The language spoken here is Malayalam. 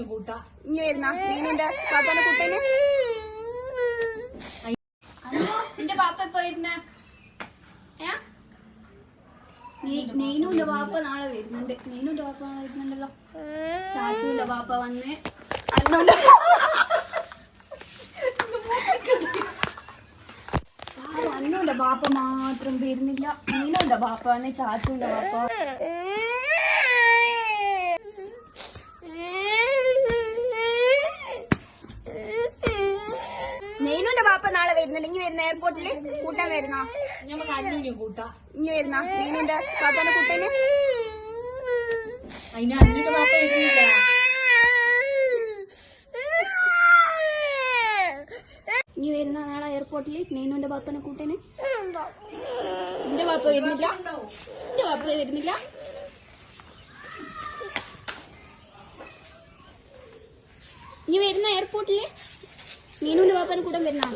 അന്നൂനെ കൂട്ടാ. ഇനി വരുന്ന നീനുണ്ട് പാപ്പാന്റെ കുട്ടന്. അല്ലോ നിന്റെ പാപ്പ എപ്പോ വരുന്ന? നെയ്നുന്റെ പാപ്പ നാളെ വരുന്നുണ്ട്. നെയ്നുന്റെ പാപ്പ നാളെ വരുന്നുണ്ടല്ലോ. ചാച്ചുവിന്റെ പാപ്പ വന്ന് അന്നുന്റെ അന്നുന്റെ പാപ്പ മാത്രം വരുന്നില്ല. നീനുന്റെ പാപ്പ വന്ന് ചാച്ചുവിന്റെ പാപ്പ പാപ്പ നാളെ വരുന്നുണ്ട്. ഇനി വരുന്ന എയർപോർട്ടിൽ കൂട്ടാൻ വരുന്ന? ഇനി വരുന്ന? മീനുണ്ട്. പാപ്പാന്റെ കുട്ടന്? ഇനി വരുന്ന നാളെ എയർപോർട്ടിൽ നെയ്നുന്റെ പാപ്പനെ കൂട്ടന്? എന്റെ പാപ്പ വരുന്നില്ല. എന്റെ പാപ്പ വരുന്നില്ല. ഇനി വരുന്ന എയർപോർട്ടിൽ നീനുന്റെ പാപ്പനെ കൂട്ടൻ വരുന്ന